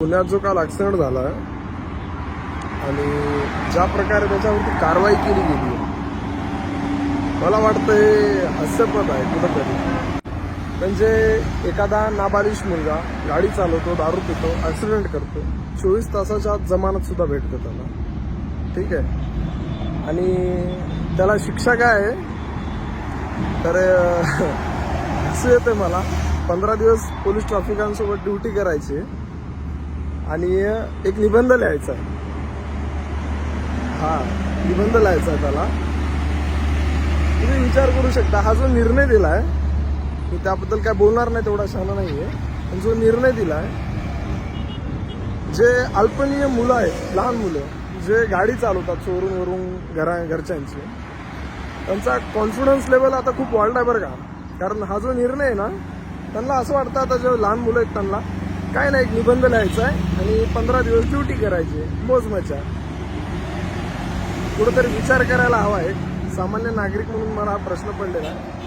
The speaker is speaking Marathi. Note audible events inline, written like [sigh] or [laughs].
पुण्यात जो काल ॲक्सिडेंट झाला आणि ज्या प्रकारे त्याच्यावरती कारवाई केली गेली मला वाटतं हे हास्यपद आहे कुठंतरी. म्हणजे एखादा नाबालिश मुलगा गाडी चालवतो दारू पितो ॲक्सिडेंट करतो चोवीस तासाच्या आत जमानत सुद्धा भेटतो त्याला. ठीक आहे? आणि त्याला शिक्षा काय आहे? तर [laughs] हसू येते मला. पंधरा दिवस पोलीस ट्रॅफिकांसोबत ड्युटी करायची आहे. आणि एक निबंध लिहायचा. आहे हा निबंध लिहायचा आहे त्याला. तुम्ही विचार करू शकता हा जो निर्णय दिलाय मी त्याबद्दल काय बोलणार नाही तेवढा शहाणा नाहीये पण जो निर्णय दिलाय जे अल्पनीय मुलं आहेत लहान मुलं जे गाडी चालवतात चोरून वरून घरा घरच्यांची त्यांचा कॉन्फिडन्स लेवल आता खूप वाढला आहे बरं का. कारण हा जो निर्णय आहे ना त्यांना असं वाटतं आता जे लहान मुलं आहेत त्यांना काय नाही एक निबंध लिहायचा आहे आणि पंधरा दिवस ड्युटी करायची आहे. मोज मजा कुठंतरी विचार करायला हवा आहे सामान्य नागरिक म्हणून मला हा प्रश्न पडलेला आहे